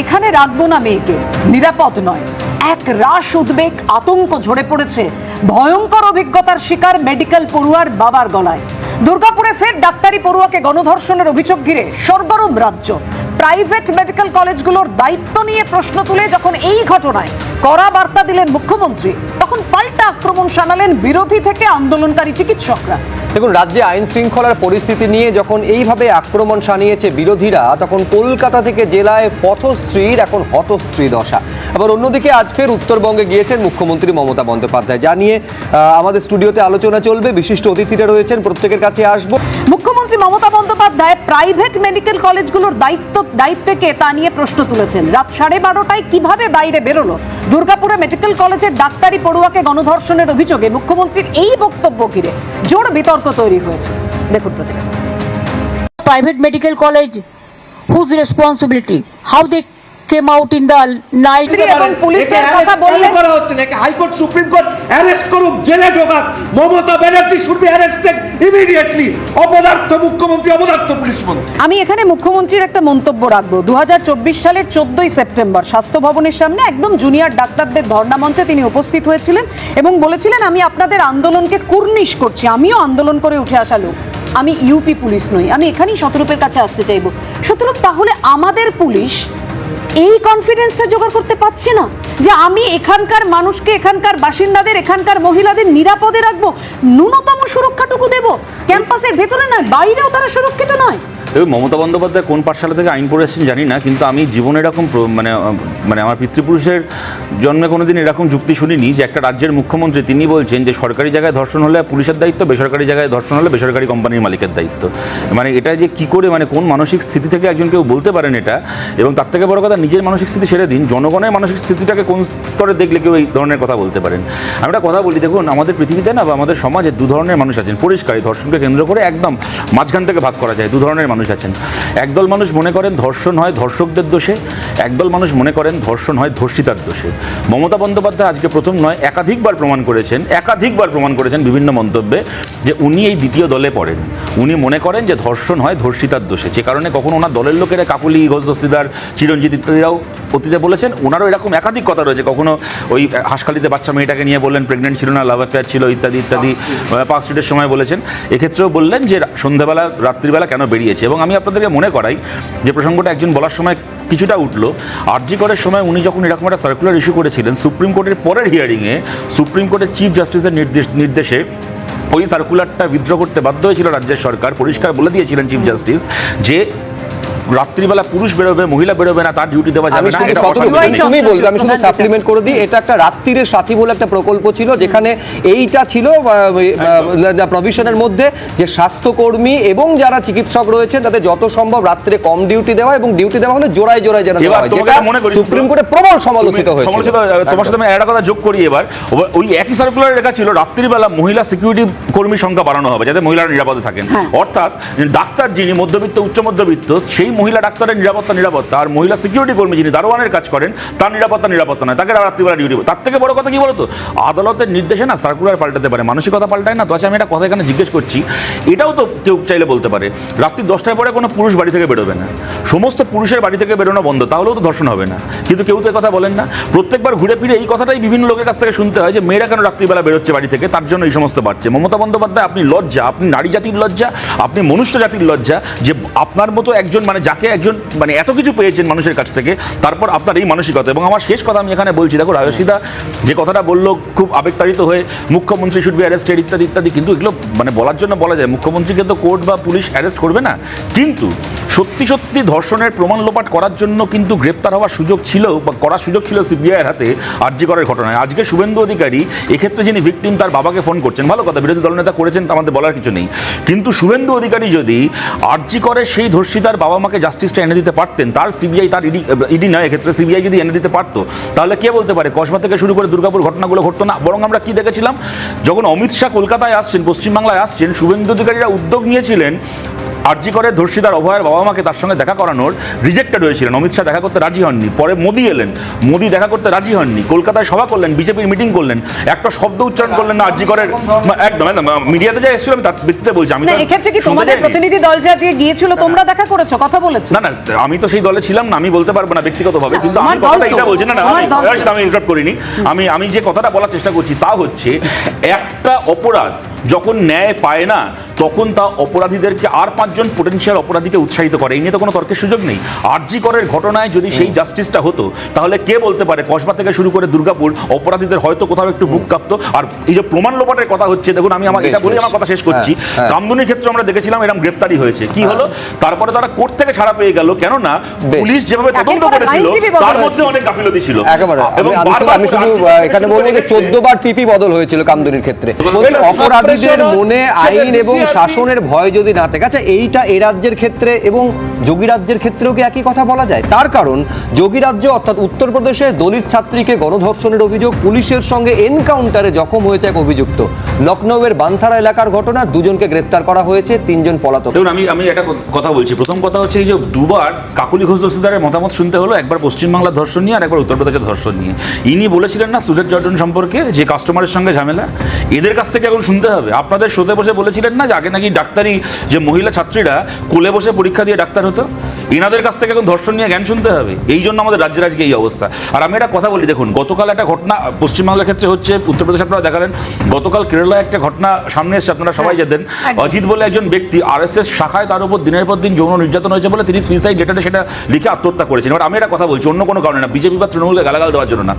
এখানে রাখব না মেয়েকে। নিরাপদ নয়। এক রাশ উদ্বেগ আতঙ্ক ঝরে পড়েছে। ভয়ঙ্কর অভিজ্ঞতার শিকার মেডিকেল পড়ুয়ার বাবার গলায়। দুর্গাপুরে ফের ডাক্তারি পড়ুয়াকে গণধর্ষণের অভিযোগ ঘিরে সর্বরম রাজ্য। প্রাইভেট মেডিকেল কলেজগুলোর দায়িত্ব নিয়ে প্রশ্ন তুলে যখন এই ঘটনায় কড়া বার্তা দিলেন মুখ্যমন্ত্রী। তখন পাল্টা আক্রমণ শানালেন বিরোধী থেকে আন্দোলনকারী চিকিৎসকরা। দেখুন রাজ্যে আইন শৃঙ্খলার পরিস্থিতি নিয়ে যখন এইভাবে আক্রমণ শানিয়েছে বিরোধীরা তখন কলকাতা থেকে জেলায় পথশ্রীর এখন হতশ্রী দশা। আবার অন্যদিকে আজ ফের উত্তরবঙ্গে গিয়েছেন মুখ্যমন্ত্রী মমতা বন্দ্যোপাধ্যায়। যা নিয়ে আমাদের স্টুডিওতে আলোচনা চলবে বিশিষ্ট অতিথিরা রয়েছেন প্রত্যেকের কাছে আসব। মমতা বন্দ্যোপাধ্যায় প্রাইভেট মেডিকেল কলেজগুলোর দায়িত্ব দায়িত্বে কে তা নিয়ে প্রশ্ন তুলেছেন। রাত সাড়ে বারোটায় কীভাবে বাইরে বেরোলো? দুর্গাপুরে মেডিকেল কলেজের ডাক্তারি পড়ুয়াকে গণধর্ষণের অভিযোগে মুখ্যমন্ত্রীর এই বক্তব্য ঘিরে জোর বিতর্ক তৈরি হয়েছে। দেখুন প্রতিবেদন। Private medical college whose responsibility how they came out in the night. এবং পুলিশের কথা বললেন। করা হচ্ছে না? একে হাইকোর্ট সুপ্রিম কোর্ট অ্যারেস্ট করুক জেলে ঢোকাক। Mamata Banerjee should be arrested immediately অপদার্থ মুখ্যমন্ত্রী অপদার্থ পুলিশ মন্ত্রী। আমি এখানে মুখ্যমন্ত্রীর একটা মন্তব্য রাখব। দুহাজার চব্বিশ সালের চোদ্দই সেপ্টেম্বর স্বাস্থ্য ভবনের সামনে একদম জুনিয়র ডাক্তারদের ধর্ণা মঞ্চে তিনি উপস্থিত হয়েছিলেন এবং বলেছিলেন আমি আপনাদের আন্দোলনকে কুর্নিশ করছি। আমিও আন্দোলন করে উঠে আসা লোক। আমি ইউপি পুলিশ নই। আমি এখানেই শতরূপের কাছে আসতে চাইব। শতরূপ তাহলে আমাদের পুলিশ এই কনফিডেন্সটা জোগাড় করতে পারছে না যে আমি এখানকার মানুষকে, এখানকার বাসিন্দাদের, এখানকার মহিলাদের নিরাপদে রাখব, ন্যূনতম সুরক্ষাটুকু দেব। ক্যাম্পাসের ভেতরে নয়, বাইরেও তারা সুরক্ষিত নয়। দেখুন, মমতা বন্দ্যোপাধ্যায় কোন পাঠশালা থেকে আইন পড়ে এসেছেন জানি না, কিন্তু আমি জীবনে এরকম মানে মানে আমার পিতৃপুরুষের জন্মে কোনো দিন এরকম যুক্তি শুনিনি যে একটা রাজ্যের মুখ্যমন্ত্রী তিনি বলছেন যে সরকারি জায়গায় ধর্ষণ হলে পুলিশের দায়িত্ব, বেসরকারি জায়গায় ধর্ষণ হলে বেসরকারি কোম্পানির মালিকের দায়িত্ব। মানে এটা যে কি করে মানে কোন মানসিক স্থিতি থেকে একজন কেউ বলতে পারেন এটা, এবং তার থেকে বড় কথা নিজের মানসিক স্থিতি ছেড়ে দিন। জনগণের মানসিক স্থিতিটাকে কোন স্তরে দেখলে কেউ এই ধরনের কথা বলতে পারেন? আমি একটা কথা বলি, দেখুন, আমাদের পৃথিবীতে না বা আমাদের সমাজে দু ধরনের মানুষ আছেন। পরিষ্কারই ধর্ষণকে কেন্দ্র করে একদম মাঝখান থেকে ভাগ করা যায়, দু ধরনের মানুষ। আছেন। একদল মানুষ মনে করেন ধর্ষণ হয় ধর্ষকদের দোষে একদল মানুষ মনে করেন ধর্ষণ হয় ধর্ষিতার দোষে। মমতা বন্দ্যোপাধ্যায় আজকে প্রথম নয় একাধিকবার প্রমাণ করেছেন একাধিকবার প্রমাণ করেছেন বিভিন্ন মন্তব্যে যে উনি এই দ্বিতীয় দলে পড়েন। উনি মনে করেন যে ধর্ষণ হয় ধর্ষিতার দোষে। যে কারণে কখনো ওনার দলের লোকেরা কাকুলি ঘোষ দস্তিদার চিরঞ্জিত ইত্যাদিরাও অতীতে বলেছেন ওনারও এরকম একাধিক কথা রয়েছে। কখনো ওই হাসখালিতে বাচ্চা মেয়েটাকে নিয়ে বললেন প্রেগনেন্ট ছিল না লাভ অ্যাফেয়ার ছিল ইত্যাদি ইত্যাদি পার্ক স্ট্রিটের সময় বলেছেন। এক্ষেত্রেও বললেন যে সন্ধ্যাবেলা রাত্রিবেলা কেন বেরিয়েছে? এবং আমি আপনাদেরকে মনে করাই যে প্রসঙ্গটা একজন বলার সময় কিছুটা উঠল। আরজি করের সময় উনি যখন এরকম একটা সার্কুলার ইস্যু করেছিলেন, সুপ্রিম কোর্টের পরের হিয়ারিংয়ে সুপ্রিম কোর্টের চিফ জাস্টিসের নির্দেশ, নির্দেশে ওই সার্কুলারটা উইথড্র করতে বাধ্য হয়েছিল রাজ্যের সরকার, পরিষ্কার বলে দিয়েছিলেন চিফ জাস্টিস যে রাত্রিবেলা পুরুষ বেরোবে মহিলা বেরোবে না তার ডিউটি দেওয়া যাবে না. তুমি বলবে আমি শুধু সাপ্লিমেন্ট করে দিই। এটা একটা রাত্রিরের সাথী বলে একটা প্রকল্প ছিল যেখানে এইটা ছিল প্রভিশনের মধ্যে যে স্বাস্থ্যকর্মী এবং যারা চিকিৎসক রয়েছে তাদের যত সম্ভব রাত্রে কম ডিউটি দেওয়া এবং ডিউটি দেওয়া হলে জোড়ায় জোড়ায় যেন হয় মনে সুপ্রিম কোর্টে প্রবল সমালোচিত হয়েছে তোমার সাথে আমি একটা কথা যোগ করি এবার। ওই একই সার্কুলার লেখা ছিল রাত্রিবেলা মহিলা সিকিউরিটি কর্মীর সংখ্যা বাড়ানো হবে যাতে মহিলারা নিরাপদে থাকেন। অর্থাৎ ডাক্তার যিনি মধ্যবিত্ত উচ্চ মধ্যবিত্ত সেই মহিলা ডাক্তারের নিরাপত্তা নিরাপত্তা। আর মহিলা সিকিউরিটি কর্মী যিনি দারোয়ানের কাজ করেন, তার নিরাপত্তা নিরাপত্তা নয়। তাকে রাত্রিবেলা ডিউটি তার থেকে বড় কথা কি বলতো? আদালতের নির্দেশে না সার্কুলার পাল্টাতে পারে, মানসিকতা পাল্টায় না। তো আচ্ছা আমি একটা কথা এখানে জিজ্ঞেস করছি। এটাও তো কেউ চাইলে বলতে পারে। রাত্রি দশটার পরে কোনো পুরুষ বাড়ি থেকে বেরোবে না। সমস্ত পুরুষের বাড়ি থেকে বেরোনো বন্ধ, তাহলেও তো ধর্ষণ হবে না। কিন্তু কেউ তো কথা বলেন না। প্রত্যেকবার ঘুরে ফিরে এই কথাটাই বিভিন্ন লোকের কাছ থেকে শুনতে হয় যে, মেয়েরা কেন রাত্রিবেলা বেরোচ্ছে বাড়ি থেকে? তার জন্য এই সমস্ত বাড়ছে। মমতা বন্দ্যোপাধ্যায়, আপনি লজ্জা, আপনি নারী জাতির লজ্জা, আপনি মনুষ্য জাতির লজ্জা, যে আপনার মতো একজন মানে যাকে একজন মানে এত কিছু পেয়েছেন মানুষের কাছ থেকে, তারপর আপনার এই মানসিকতা। এবং আমার শেষ কথা আমি এখানে বলছি, দেখো রায়সিদা যে কথাটা বলল, খুব আবেগতাড়িত হয়ে, মুখ্যমন্ত্রী শুড বি অ্যারেস্টেড ইত্যাদি ইত্যাদি, কিন্তু এগুলো মানে বলার জন্য বলা যায়, মুখ্যমন্ত্রীকে তো কোর্ট বা পুলিশ অ্যারেস্ট করবে না। কিন্তু সত্যি সত্যি ধর্ষণের প্রমাণ লোপাট করার জন্য কিন্তু গ্রেপ্তার হওয়ার সুযোগ ছিল বা করার সুযোগ ছিল সিবিআইয়ের হাতে আরজি করার ঘটনায়। আজকে শুভেন্দু অধিকারী, এক্ষেত্রে যিনি ভিকটিম তার বাবাকে ফোন করছেন। ভালো কথা, বিরোধী দলনেতা করেছেন, তা আমাদের বলার কিছু নেই। কিন্তু শুভেন্দু অধিকারী যদি আরজি করে, সেই ধর্ষিতার বাবা মাকে জাস্টিসটা এনে দিতে পারতেন, তার সিবিআই, তার ইডি ইডি নয়, এক্ষেত্রে সিবিআই যদি এনে দিতে পারতো, তাহলে কে বলতে পারে? কসবা থেকে শুরু করে দুর্গাপুর ঘটনাগুলো ঘটতো না। বরং আমরা কি দেখেছিলাম? যখন অমিত শাহ কলকাতায় আসছেন, পশ্চিমবাংলায় আসছেন, শুভেন্দু অধিকারীরা উদ্যোগ নিয়েছিলেন আরজি করে ধর্ষিতার অভয়ের বাবা ওবামাকে তার সঙ্গে দেখা করানোর রিজেক্টেড হয়েছিলেন। অমিত শাহ দেখা করতে রাজি হননি। পরে মোদি এলেন। মোদি দেখা করতে রাজি হননি। কলকাতায় সভা করলেন বিজেপির মিটিং করলেন একটা শব্দ উচ্চারণ করলেন না আরজি করের। একদম একদম মিডিয়াতে যা এসেছিল আমি তার ভিত্তিতে বলছি। আমি এক্ষেত্রে কি তোমাদের প্রতিনিধি দল যে আজকে গিয়েছিল তোমরা দেখা করেছ কথা বলেছ? না না আমি তো সেই দলে ছিলাম না আমি বলতে পারব না ব্যক্তিগতভাবে কিন্তু আমি কথাটা এটা বলছি না না আমি ইন্টারাপ্ট করিনি। আমি আমি যে কথাটা বলার চেষ্টা করছি তা হচ্ছে একটা অপরাধ যখন ন্যায় পায় না তখন তা অপরাধীদেরকে আর পাঁচজন পোটেনশিয়াল অপরাধীকে উৎসাহিত করে। এই নিয়ে তো কোনো তর্কের সুযোগ নেই। আরজি করের ঘটনায় যদি সেই জাস্টিসটা হতো তাহলে কে বলতে পারে কসবা থেকে শুরু করে দুর্গাপুর অপরাধীদের হয়তো কোথাও একটু বুক কাঁপতো? আর এই যে প্রমাণ লোপাটের কথা হচ্ছে দেখুন আমি আমার এটা বলি আমার কথা শেষ করছি। হ্যাঁ, হ্যাঁ। কামদুনির ক্ষেত্রে আমরা দেখেছিলাম এরকম গ্রেপ্তারি হয়েছে। কি হলো? তারপরে তারা কোর্ট থেকে ছাড়া পেয়ে গেল। কেননা পুলিশ যেভাবে তদন্ত করেছিল তার মধ্যে অনেক গাফিলতি ছিল। এবং আমি- শুধু- বারবার আমি শুধু এখানে বলব যে ক্ষেত্রে- চোদ্দ বার পিপি বদল হয়েছিল কামদুনির ক্ষেত্রে। বলছেন অপরাধীদের মনে আইন এবং শাসনের ভয় যদি না থাকে। আচ্ছা এইটা এই রাজ্যের ক্ষেত্রে এবং যোগী রাজ্যের ক্ষেত্রেও কি একই কথা বলা যায়? তার কারণ যোগী রাজ্য অর্থাৎ উত্তরপ্রদেশের দলিত ছাত্রীকে গণধর্ষণের অভিযোগ পুলিশের সঙ্গে এনকাউন্টারে জখম হয়েছে এক অভিযুক্ত। লখনৌয়ের বান্থারা এলাকার ঘটনা দুজনকে গ্রেফতার করা হয়েছে তিনজন পলাতক। দেখুন আমি আমি একটা কথা বলছি। প্রথম কথা হচ্ছে এই যে দুবার কাকুলি ঘোষ দস্তিদারের মতামত শুনতে হলো একবার পশ্চিমবাংলার ধর্ষণ নিয়ে আর একবার উত্তরপ্রদেশের ধর্ষণ নিয়ে। ইনি বলেছিলেন না সুরেশ জর্ডন সম্পর্কে যে কাস্টমারের সঙ্গে ঝামেলা এদের কাছ থেকে এখন শুনতে হবে। আপনাদের শোতে বসে বলেছিলেন না যে আগে নাকি ডাক্তারি যে মহিলা ছাত্রীরা কোলে বসে পরীক্ষা দিয়ে ডাক্তার হতো? এনাদের কাছ থেকে এখন ধর্ষণ নিয়ে জ্ঞান শুনতে হবে। এই জন্য আমাদের রাজ্যের আজকে এই অবস্থা। আর আমি একটা কথা বলি দেখুন গতকাল একটা ঘটনা পশ্চিমবাংলার ক্ষেত্রে হচ্ছে উত্তরপ্রদেশ আপনারা দেখালেন গতকাল কেরালায় একটা ঘটনা সামনে এসছে আপনারা সবাই জানেন। একদম। অজিত বলে একজন ব্যক্তি আরএসএস শাখায় তার উপর দিনের পর দিন যৌন নির্যাতন হয়েছে বলে তিনি সুইসাইড লেটারে সেটা লিখে আত্মহত্যা করেছেন। এবার আমি একটা কথা বলছি অন্য কোনো কারণে না বিজেপি বা তৃণমূলকে গালাগাল দেওয়ার জন্য না।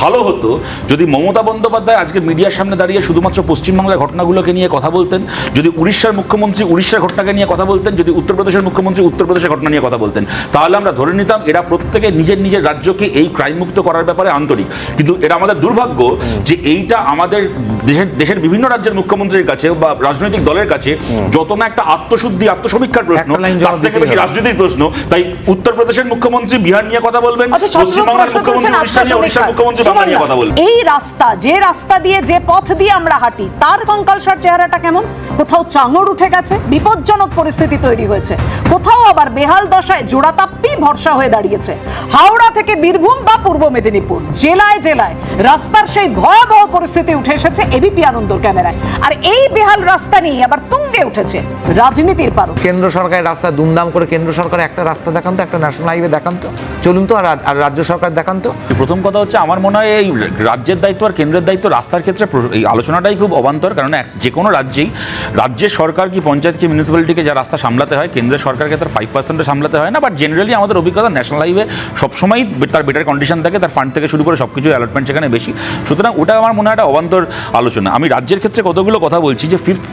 ভালো হতো যদি মমতা বন্দ্যোপাধ্যায় আজকে মিডিয়ার সামনে দাঁড়িয়ে শুধুমাত্র পশ্চিমবাংলার ঘটনাগুলোকে নিয়ে কথা বলতেন যদি উড়িষ্যার মুখ্যমন্ত্রী উড়িষ্যার ঘটনাকে নিয়ে কথা বলতেন যদি উত্তরপ্রদেশের মুখ্যমন্ত্রী উত্তরপ্রদেশের ঘটনা নিয়ে কথা বলতেন। তাহলে আমরা ধরে নিতাম এরা প্রত্যেকে নিজের নিজের রাজ্যকে এই ক্রাইম মুক্ত করার ব্যাপারে আন্তরিক। কিন্তু এটা আমাদের দুর্ভাগ্য যে এইটা আমাদের দেশের দেশের বিভিন্ন রাজ্যের মুখ্যমন্ত্রীর কাছে বা রাজনৈতিক দলের কাছে যত না একটা আত্মশুদ্ধি আত্মসমীক্ষার প্রশ্ন তার থেকে বেশি রাজনীতির প্রশ্ন। তাই উত্তরপ্রদেশের মুখ্যমন্ত্রী বিহার নিয়ে কথা বলবেন পশ্চিমবাংলার মুখ্যমন্ত্রী উড়িষ্যা নিয়ে উড়িষ্যার মুখ্যমন্ত্রী বাংলা নিয়ে কথা বলবেন। এই রাস্তা যে রাস্তা দিয়ে যে পথ দিয়ে আমরা হাঁটি তার কঙ্কালসার চেহারাটা কেমন? কোথাও চাঙর উঠে গেছে বিপজ্জনক পরিস্থিতি তৈরি হয়েছে। কোথাও আবার বেহাল দশায় জোড়াতাপ্পি ভরসা হয়ে দাঁড়িয়েছে। হাওড়া থেকে বীরভূম বা পূর্ব মেদিনীপুর জেলায় জেলায় রাস্তার সেই ভয়াবহ পরিস্থিতি উঠে এসেছে এবিপি আনন্দর ক্যামেরায়। আর এই বেহাল রাস্তা নিয়ে আবার তুঙ্গে উঠেছে রাজনীতির পারো কেন্দ্র সরকারের রাস্তা দুমদাম করে কেন্দ্র সরকার একটা রাস্তা দেখান তো একটা ন্যাশনাল হাইওয়ে দেখান তো চলুন তো আর রাজ্য সরকার দেখান তো। প্রথম কথা হচ্ছে আমার মনে হয় এই রাজ্যের দায়িত্ব আর কেন্দ্রের দায়িত্ব রাস্তার ক্ষেত্রে এই আলোচনাটাই খুব অবান্তর কারণ এক- যে কোনো রাজ্যেই রাজ্যের সরকার কি পঞ্চায়েত কি মিউনিসিপ্যালিটিকে যা রাস্তা সামলাতে হয় কেন্দ্রের সরকারকে তার ফাইভ পার্সেন্টে সামলাতে হয় না বাট জেনারেলি আমাদের অভিজ্ঞতা ন্যাশনাল হাইওয়ে সবসময়ই তার বেটার কন্ডিশন থাকে, তার ফান্ড থেকে শুরু করে সব কিছু অ্যালটমেন্ট সেখানে বেশি। সুতরাং ওটা আমার মনে হয় একটা অবান্তর আলোচনা। আমি রাজ্যের ক্ষেত্রে কতগুলো কথা বলছি যে ফিফথ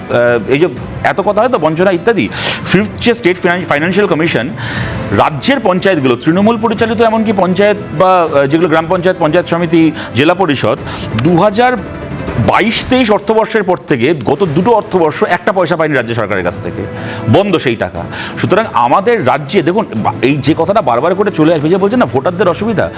এই যে এত কথা হয় তো বঞ্চনা ইত্যাদি ফিফথ যে স্টেট ফাইন্যান্সিয়াল কমিশন রাজ্যের পঞ্চায়েতগুলো, তৃণমূল পরিচালিত এমনকি পঞ্চায়েত বা যেগুলো গ্রাম পঞ্চায়েত পঞ্চায়েত সমিতি, জেলা পরিষদ দু হাজার বাইশ তেইশ অর্থবর্ষের পর থেকে গত দুটো অর্থবর্ষ একটা পয়সা পায়নি রাজ্য সরকারের কাছ থেকে। বন্ধ সেই টাকা। সুতরাং আমাদের রাজ্যে দেখুন এই যে কথাটা বারবার করে চলে আসবে যে বলছে না, ভোটারদের অসুবিধা।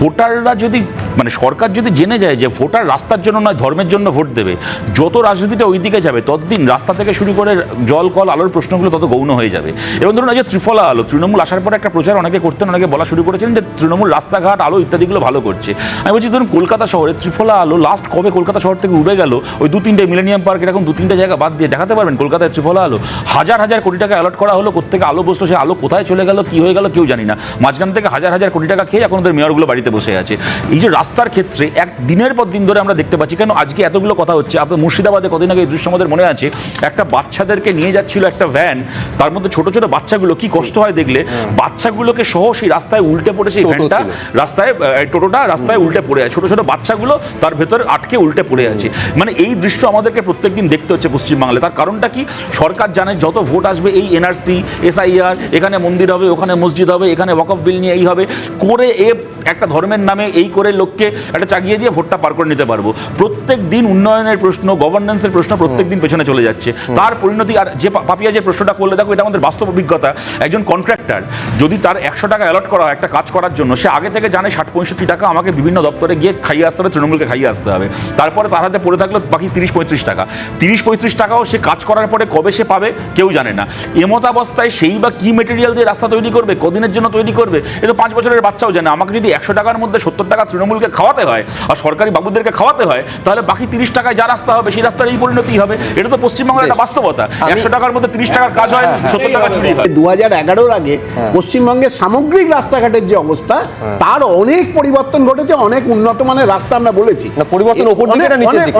ভোটাররা যদি মানে সরকার যদি জেনে যায় যে ভোটার রাস্তার জন্য নয়, ধর্মের জন্য ভোট দেবে, যত রাজনীতিটা ওই দিকে যাবে, ততদিন রাস্তা থেকে শুরু করে জল, কল, আলোর প্রশ্নগুলো তত গৌণ হয়ে যাবে। এবং ধরুন এই যে ত্রিফলা আলো, তৃণমূল আসার পরে একটা প্রচার অনেকে করতেন, অনেকে বলা শুরু করেছেন যে তৃণমূল রাস্তাঘাট, আলো ইত্যাদিগুলো ভালো করছে। আমি বলছি, ধরুন কলকাতা শহরে ত্রিফলা আলো লাস্ট কবে কলকাতা শহর থেকে উড়ে গেল ওই দু তিনটে মিলেনিয়াম পার্ক এরকম দু তিনটে জায়গা বাদ দিয়ে দেখাতে পারবেন কলকাতায় ত্রিফলা আলো। হাজার হাজার কোটি টাকা অ্যালট করা হলো কোথেকে আলো বসল সে আলো কোথায় চলে গেল কি হয়ে গেল কেউ জানি না। মাঝখান থেকে হাজার হাজার কোটি টাকা খেয়ে এখন ওদের মেয়রগুলো বাড়িতে বসে আছে। এই যে রাস্তার ক্ষেত্রে এক দিনের পর দিন ধরে আমরা দেখতে পাচ্ছি কেন আজকে এতগুলো কথা হচ্ছে? আপনি মুর্শিদাবাদে কদিন আগে এই দৃশ্য আমাদের মনে আছে একটা বাচ্চাদেরকে নিয়ে যাচ্ছিল একটা ভ্যান তার মধ্যে ছোট ছোট বাচ্চাগুলো কি কষ্ট হয় দেখলে বাচ্চাগুলোকে সহ সেই রাস্তায় উল্টে পড়ে সেই ভ্যানটা রাস্তায় টোটোটা রাস্তায় উল্টে পড়ে আছে ছোট ছোট বাচ্চাগুলো তার ভেতর আটকে উল্টে পড়ে আছে মানে এই দৃশ্য আমাদেরকে প্রত্যেকদিন দেখতে হচ্ছে পশ্চিমবাংলায়। তার কারণটা কি? সরকার জানে যত ভোট আসবে এই এনআরসি এসআইআর এখানে মন্দির হবে, ওখানে মসজিদ হবে, এখানে ওয়াকফ বিল নিয়ে এই হবে। করে এ একটা ধর্মের নামে এই করে লোককে একটা চাগিয়ে দিয়ে ভোটটা পার করে নিতে পারব। প্রত্যেক দিন উন্নয়নের প্রশ্ন গভর্নেন্সের প্রশ্ন প্রত্যেক দিন পেছনে চলে যাচ্ছে। তার পরিণতি আর যে পাপিয়া যে প্রশ্নটা করলে দেখো এটা আমাদের বাস্তব অভিজ্ঞতা। একজন কন্ট্রাক্টর যদি তার একশো টাকা অ্যালট করা হয় একটা কাজ করার জন্য সে আগে থেকে জানে ষাট পঁয়ষট্টি টাকা আমাকে বিভিন্ন দপ্তরে গিয়ে খাইয়ে আসতে হবে তৃণমূলকে খাইয়ে আসতে হবে। তারপরে তার হাতে পড়ে থাকল বাকি তিরিশ পঁয়ত্রিশ টাকা। তিরিশ পঁয়ত্রিশ টাকাও সে কাজ করার পরে কবে সে পাবে কেউ জানে না। এমতাবস্থায় সেই বা কি মেটেরিয়াল দিয়ে রাস্তা তৈরি করবে কদিনের জন্য তৈরি করবে এ তো পাঁচ বছরের বাচ্চাও জানে। আমাকে যদি একশো টাকার মধ্যে সত্তর টাকা তৃণমূলকে খাওয়াতে হয় আর সরকারি বাবুদেরকে খাওয়াতে হয় তাহলে বাকি তিরিশ টাকায় যা রাস্তা হবে সেই রাস্তার এই পরিণতি হবে। এটা তো পশ্চিমবঙ্গের একটা বাস্তবতা। একশো টাকার মধ্যে তিরিশ টাকার কাজ হয় সত্তর টাকা চুরি হয়। দু হাজার এগারোর আগে হ্যাঁ। পশ্চিমবঙ্গের সামগ্রিক রাস্তাঘাটের যে অবস্থা তার অনেক পরিবর্তন ঘটেছে অনেক উন্নত মানের রাস্তা আমরা বলেছি। পরিবর্তন?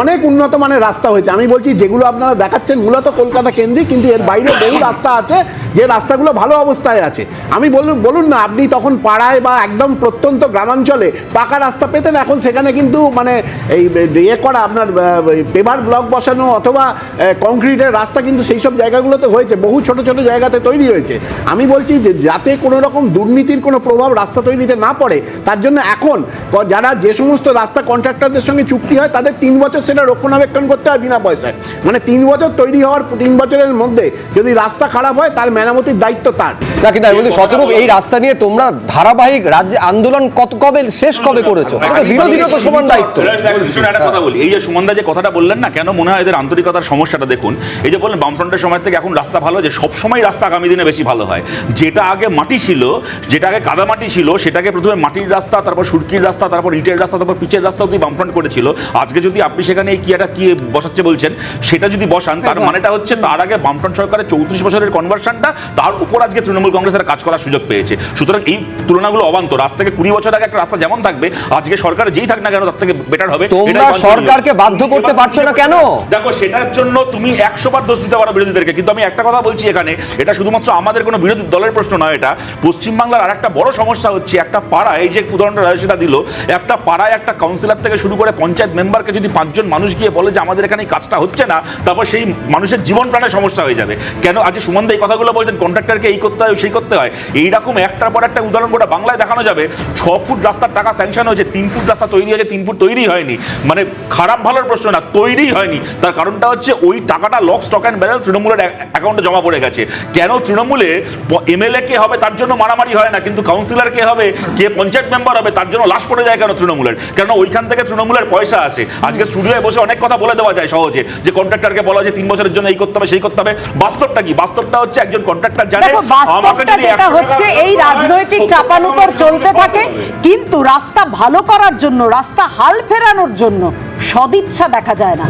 অনেক উন্নত মানের রাস্তা হয়েছে। আমি বলছি যেগুলো আপনারা দেখাচ্ছেন মূলত কলকাতা কেন্দ্রিক কিন্তু এর বাইরে বহু রাস্তা আছে যে রাস্তাগুলো ভালো অবস্থায় আছে। আমি বলুন বলুন না আপনি তখন পাড়ায় বা একদম প্রত্যন্ত গ্রামাঞ্চলে পাকা রাস্তা পেতেন। এখন সেখানে কিন্তু মানে এই ইয়ে করা আপনার পেভার ব্লক বসানো অথবা কংক্রিটের রাস্তা কিন্তু সেই সব জায়গাগুলোতে হয়েছে। বহু ছোট ছোট জায়গাতে তৈরি হয়েছে। আমি বলছি যে যাতে কোনো রকম দুর্নীতির কোনো প্রভাব রাস্তা তৈরিতে না পড়ে, তার জন্য এখন যারা যে সমস্ত রাস্তা কন্ট্রাক্টরদের সঙ্গে চুক্তি হয়, তাদের তিন বছর সেটা রক্ষণাবেক্ষণ করতে হয় বিনা পয়সায়। মানে তিন বছর তৈরি হওয়ার তিন বছরের মধ্যে যদি রাস্তা খারাপ হয়, তার মেরামতির দায়িত্ব তার। না, কিন্তু আমি বলছি এই রাস্তা নিয়ে তোমরা ধারাবাহিক রাজ্যে আন্দোলন কত কবে শেষ কবে করেছ? এটা তো সমান দায়িত্ব। একটা কথা বলি। এই যে সুমনদা যে কথাটা বললেন না কেন মনে হয় এদের আন্তরিকতার সমস্যাটা দেখুন? এই যে বললেন বামফ্রন্টের সময় থেকে এখন রাস্তা ভালো যে সব সময় রাস্তা আগামী দিনে বেশি ভালো হয়। যেটা আগে মাটি ছিল যেটা আগে কাদা মাটি ছিল সেটাকে প্রথমে মাটির রাস্তা তারপর সুরকির রাস্তা তারপর ইটের রাস্তা তারপর পিচের রাস্তা অব্দি বামফ্রন্ট করেছিল। আজকে যদি আপনি সেখানে এই কি একটা কি বসাচ্ছে বলছেন সেটা যদি বসান তার মানেটা হচ্ছে তার আগে বামফ্রন্ট সরকারের চৌত্রিশ বছরের কনভার্সনটা তার উপর আজকে তৃণমূল কংগ্রেসের কাজ করার সুযোগ পেয়েছে। সুতরাং এই তুলনাগুলো অবান্তর। আজ থেকে কুড়ি বছর আগে একটা রাস্তা যেমন থাকবে আজকে সরকার যেই থাক না কেন তার থেকে বেটার হবে। তোমরা সরকারকে বাধ্য করতে পারছ না কেন? দেখো সেটার জন্য তুমি একশো বার দোষ দিতে পারো বিরোধীদেরকে কিন্তু আমি একটা কথা বলছি এখানে এটা শুধুমাত্র আমাদের কোনো বিরোধী দলের প্রশ্ন নয় এটা পশ্চিমবাংলার আর একটা বড় সমস্যা হচ্ছে একটা পাড়ায় এই যে উদাহরণটা রাজস্বিতা দিল একটা পাড়ায় একটা কাউন্সিলর থেকে শুরু করে পঞ্চায়েত মেম্বারকে যদি পাঁচজন মানুষ গিয়ে বলে যে আমাদের এখানে কাজটা হচ্ছে না তারপর সেই মানুষের জীবন প্রাণের সমস্যা হয়ে যাবে। কেন? আজ সুমন্দা এই কথাগুলো বলছেন কন্ট্রাক্টরকে এই করতে হয় সেই করতে হয়। এইরকম একটার পর একটা উদাহরণ গোটা বাংলায় দেখানো যাবে ছ ফুট রাস্তার টাকা স্যাংশন হয়েছে তিন ফুট রাস্তা তৈরি হয়েছে তিন ফুট তৈরি হয়নি। মানে খারাপ ভালোর প্রশ্ন না তৈরিই হয়নি। তার কারণটা হচ্ছে ওই টাকাটা লক স্টক অ্যান্ড ব্যারেল তৃণমূলের অ্যাকাউন্টে জমা পড়ে গেছে। কেন তৃণমূলে এমএলএ কে হবে তার জন্য মারামারি হয় না কিন্তু কাউন্সিলর কে হবে কে পঞ্চায়েত মেম্বার হবে তার জন্য লাশ পড়ে যায় কেন তৃণমূলের? কেন ওইখান থেকে তৃণমূলের পয়সা আসে। আজকে স্টুডিওয়ে বসে অনেক কথা বলে দেওয়া যায় সহজে। যে কন্ট্রাক্টরকে বলা যে তিন বছরের জন্য এই করতে হবে সেই করতে হবে। বাস্তবটা কি? বাস্তবটা হচ্ছে একজন কন্ট্রাক্টর জানে বাস্তবটা যেটা হচ্ছে এই রাজনৈতিক চাপানুতর চলতে থাকে কিন্তু রাস্তা ভালো করার জন্য, রাস্তা হাল ফেরানোর জন্য সদিচ্ছা দেখা যায় না।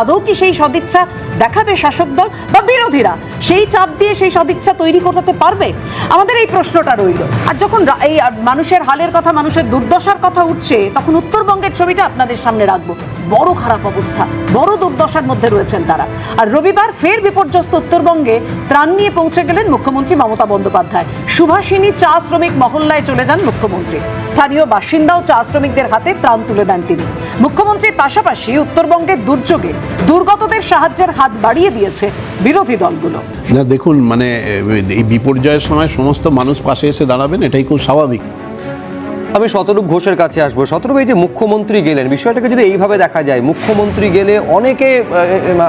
আদৌ কি সেই সদিচ্ছা দেখাবে শাসক দল বা বিরোধীরা? সেই চাপ দিয়ে সেই সদিচ্ছা তৈরি করতে পারবে? আমাদের এই প্রশ্নটা রইল। আর যখন এই মানুষের হালের কথা, মানুষের দুর্দশার কথা উঠছে, তখন উত্তরবঙ্গের ছবিটা আপনাদের সামনে রাখব। বড় খারাপ অবস্থা, বড় দুর্দশার মধ্যে রয়েছেন তারা। আর রবিবার ফের বিপর্যস্ত উত্তরবঙ্গে ত্রাণ নিয়ে পৌঁছে গেলেন মুখ্যমন্ত্রী মমতা বন্দ্যোপাধ্যায়। সুভাষিনী চা শ্রমিক মহল্লায় চলে যান মুখ্যমন্ত্রী। স্থানীয় বাসিন্দাও চা শ্রমিকদের হাতে ত্রাণ তুলে দেন তিনি। মুখ্যমন্ত্রীর পাশাপাশি উত্তরবঙ্গের দুর্যোগে দুর্গতদের সাহায্যের হাত বাড়িয়ে দিয়েছে বিরোধী দলগুলো। না, দেখুন মানে এই বিপর্যয়ের সময় সমস্ত মানুষ পাশে এসে দাঁড়াবেন, এটাই খুব স্বাভাবিক। আমি শতরূপ ঘোষের কাছে আসব। শতরূপ এই যে মুখ্যমন্ত্রী গেলেন বিষয়টাকে যদি এইভাবে দেখা যায় মুখ্যমন্ত্রী গেলে অনেকে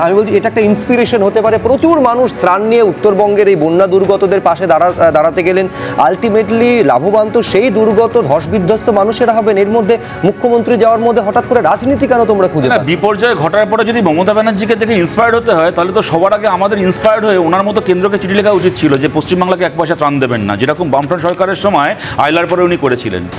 আমি বলছি এটা একটা ইন্সপিরেশন হতে পারে। প্রচুর মানুষ ত্রাণ নিয়ে উত্তরবঙ্গের এই বন্যা দুর্গতদের পাশে দাঁড়া দাঁড়াতে গেলেন। আলটিমেটলি লাভবান তো সেই দুর্গত ধস বিধ্বস্ত মানুষেরা হবেন। এর মধ্যে মুখ্যমন্ত্রী যাওয়ার মধ্যে হঠাৎ করে রাজনীতি কেন তোমরা খুঁজে না বিপর্যয় ঘটার পরে যদি মমতা ব্যানার্জিকে দেখে ইন্সপায়ার্ড হতে হয় তাহলে তো সবার আগে আমাদের ইন্সপায়ার্ড হয়ে ওনার মতো কেন্দ্রকে চিঠি লেখা উচিত ছিল যে পশ্চিমবাংলাকে এক পয়সা ত্রাণ দেবেন না। যেরকম বামফ্রন্ট সরকারের সময় আইলার পরে উনি করেছিলেন।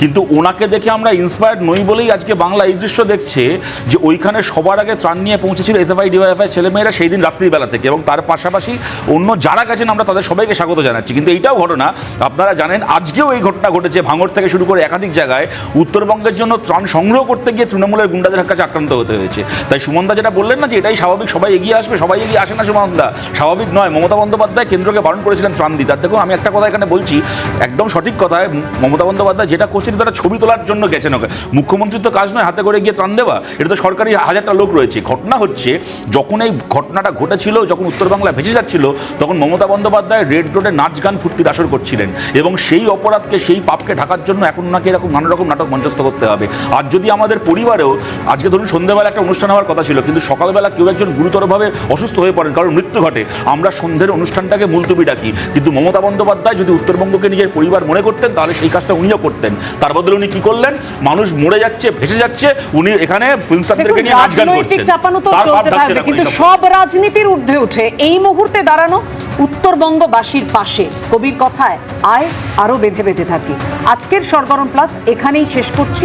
কিন্তু ওনাকে দেখে আমরা ইন্সপায়ার্ড নই বলেই আজকে বাংলা এই দৃশ্য দেখছে যে ওইখানে সবার আগে ত্রাণ নিয়ে পৌঁছেছিল এসএফআই ডিওয়াইএফআই ছেলেমেয়েরা সেই দিন রাত্রিবেলা থেকে এবং তার পাশাপাশি অন্য যারা গেছেন আমরা তাদের সবাইকে স্বাগত জানাচ্ছি। কিন্তু এইটাও ঘটনা, আপনারা জানেন আজকেও এই ঘটনা ঘটেছে ভাঙড় থেকে শুরু করে একাধিক জায়গায়। উত্তরবঙ্গের জন্য ত্রাণ সংগ্রহ করতে গিয়ে তৃণমূলের গুন্ডাদের কাছে আক্রান্ত হতে হয়েছে। তাই সুমনদা যেটা বললেন না যে এটাই স্বাভাবিক, সবাই এগিয়ে আসবে, সবাই এগিয়ে আসে না সুমনদা। স্বাভাবিক নয়, মমতা বন্দ্যোপাধ্যায় কেন্দ্রকে বারণ করেছিলেন ত্রাণ দিতে। দেখুন, আমি একটা কথা এখানে বলছি, একদম সঠিক কথায়, মমতা বন্দ্যোপাধ্যায় যেটা করছে যে তারা ছবি তোলার জন্য গেছেন ওকে। মুখ্যমন্ত্রীর তো কাজ নয়, হাতে করে গিয়ে ত্রাণ দেওয়া। এটা তো সরকারি হাজারটা লোক রয়েছে। ঘটনা হচ্ছে, যখন এই ঘটনাটা ঘটেছিল, যখন উত্তর বাংলা ভেসে যাচ্ছিল, তখন মমতা বন্দ্যোপাধ্যায় রেড রোডে নাচ গান ফুর্তির আসর করছিলেন। এবং সেই অপরাধকে, সেই পাপকে ঢাকার জন্য এখন নাকি এরকম নানা রকম নাটক মঞ্চস্থ করতে হবে। আর যদি আমাদের পরিবারেও, আজকে ধরুন সন্ধ্যাবেলা একটা অনুষ্ঠান হওয়ার কথা ছিল, কিন্তু সকালবেলা কেউ একজন গুরুতরভাবে অসুস্থ হয়ে পড়েন, কারণ মৃত্যু ঘটে। আমরা সন্ধ্যের অনুষ্ঠানটাকে মুলতুবি ডাকি। কিন্তু মমতা বন্দ্যোপাধ্যায় যদি উত্তরবঙ্গকে নিজের পরিবার মনে করতেন, তাহলে সেই কাজটা উনিও করতেন। তার বদলে উনি কি করলেন? মানুষ মরে যাচ্ছে ভেসে যাচ্ছে উনি এখানে ফিল্ম স্টারদেরকে নিয়ে নাচ গান করছেন। চাপানো তো চলতে থাকবে কিন্তু সব রাজনীতির ঊর্ধ্বে উঠে এই মুহূর্তে দাঁড়ানো উত্তরবঙ্গবাসীর পাশে। কবির কথায় আয় আরও বেঁধে বেঁধে থাকি। আজকের সরগরম প্লাস এখানেই শেষ করছি।